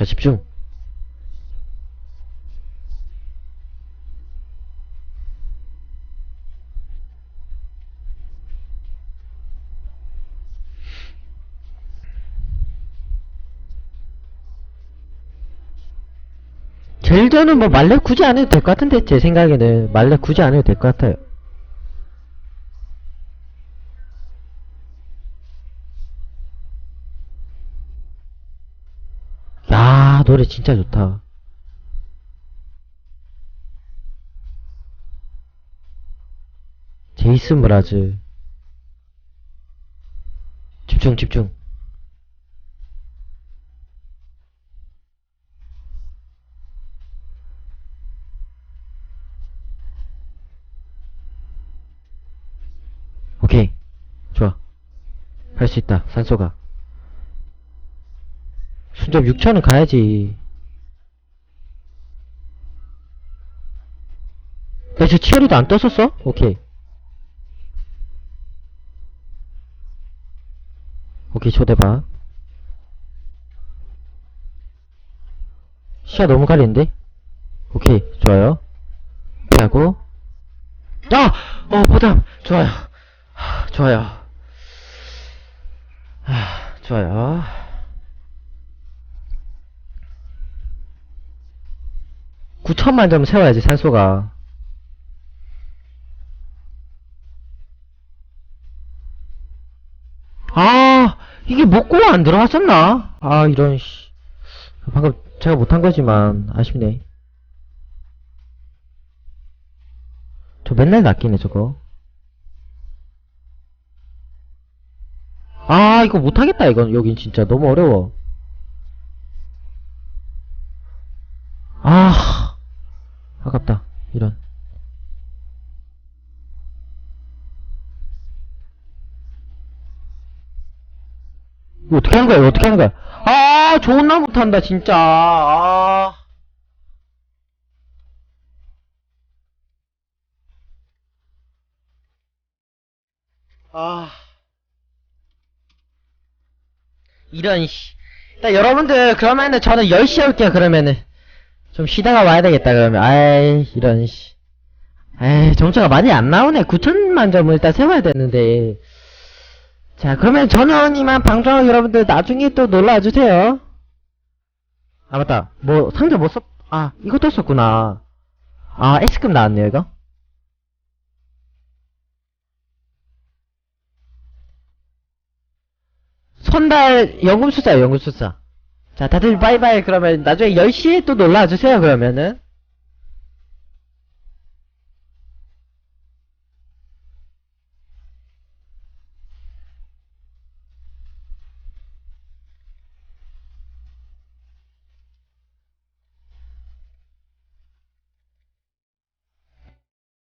자, 집중. 젤전은 뭐 말레 굳이 안 해도 될 것 같은데 제 생각에는 말레 굳이 안 해도 될 것 같아요. 노래 진짜 좋다. 제이슨 브라즈. 집중 집중. 오케이. 좋아. 할 수 있다. 산소가 순접 6천은 가야지. 야저 치어리도 안 떴었어? 오케이. 오케이 초대봐. 시야 너무 가리는데? 오케이 좋아요. 이렇게 하고. 아! 어 보담 좋아요. 하, 좋아요. 하, 좋아요 구천만 점 세워야지 산소가. 아 이게 먹고 안 들어갔었나? 아 이런 씨. 방금 제가 못한 거지만 아쉽네. 저 맨날 낚이네 저거. 아 이거 못하겠다 이건. 여긴 진짜 너무 어려워 아 아깝다 이런 이거 어떻게 하는 거야 이거 어떻게 하는 거야 아 존나 못한다 진짜 아 아. 이런, 씨. 일단 여러분들, 그러면은 저는 10시에 올게요, 그러면은. 좀 쉬다가 와야 되겠다, 그러면. 아이, 이런, 씨. 에이, 점수가 많이 안 나오네. 9천만 점을 일단 세워야 되는데. 자, 그러면 저는 이만 방송을 여러분들 나중에 또 놀러와 주세요. 아, 맞다. 뭐, 상자 못 써, 아, 이것도 썼구나. 아, S급 나왔네요, 이거. 선발 연금술사 연금술사 자 다들 빠이빠이. 그러면 나중에 10시에 또 놀러와 주세요 그러면은